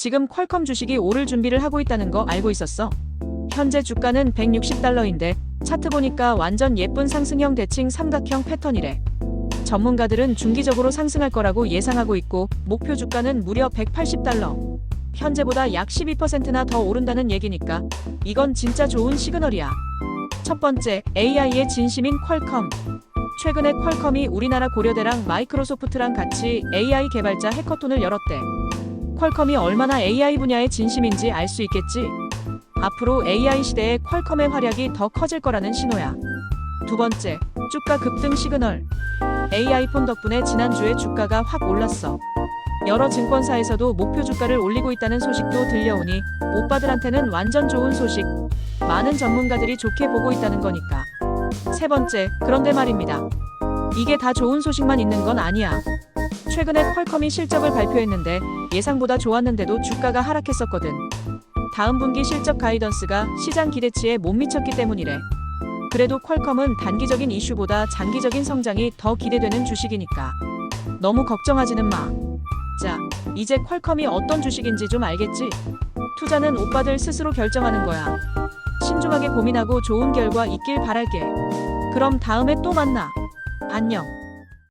지금 퀄컴 주식이 오를 준비를 하고 있다는 거 알고 있었어? 현재 주가는 160달러인데 차트 보니까 완전 예쁜 상승형 대칭 삼각형 패턴이래. 전문가들은 중기적으로 상승할 거라고 예상하고 있고 목표 주가는 무려 180달러. 현재보다 약 12%나 더 오른다는 얘기니까 이건 진짜 좋은 시그널이야. 첫 번째, AI의 진심인 퀄컴. 최근에 퀄컴이 우리나라 고려대랑 마이크로소프트랑 같이 AI 개발자 해커톤을 열었대. 퀄컴이 얼마나 AI 분야의 진심인지 알 수 있겠지. 앞으로 AI 시대에 퀄컴의 활약이 더 커질 거라는 신호야. 두 번째, 주가 급등 시그널. AI 폰 덕분에 지난주에 주가가 확 올랐어. 여러 증권사에서도 목표 주가를 올리고 있다는 소식도 들려오니 오빠들한테는 완전 좋은 소식. 많은 전문가들이 좋게 보고 있다는 거니까. 세 번째, 그런데 말입니다. 이게 다 좋은 소식만 있는 건 아니야. 최근에 퀄컴이 실적을 발표했는데 예상보다 좋았는데도 주가가 하락했었거든. 다음 분기 실적 가이던스가 시장 기대치에 못 미쳤기 때문이래. 그래도 퀄컴은 단기적인 이슈보다 장기적인 성장이 더 기대되는 주식이니까. 너무 걱정하지는 마. 자, 이제 퀄컴이 어떤 주식인지 좀 알겠지? 투자는 오빠들 스스로 결정하는 거야. 신중하게 고민하고 좋은 결과 있길 바랄게. 그럼 다음에 또 만나. 안녕.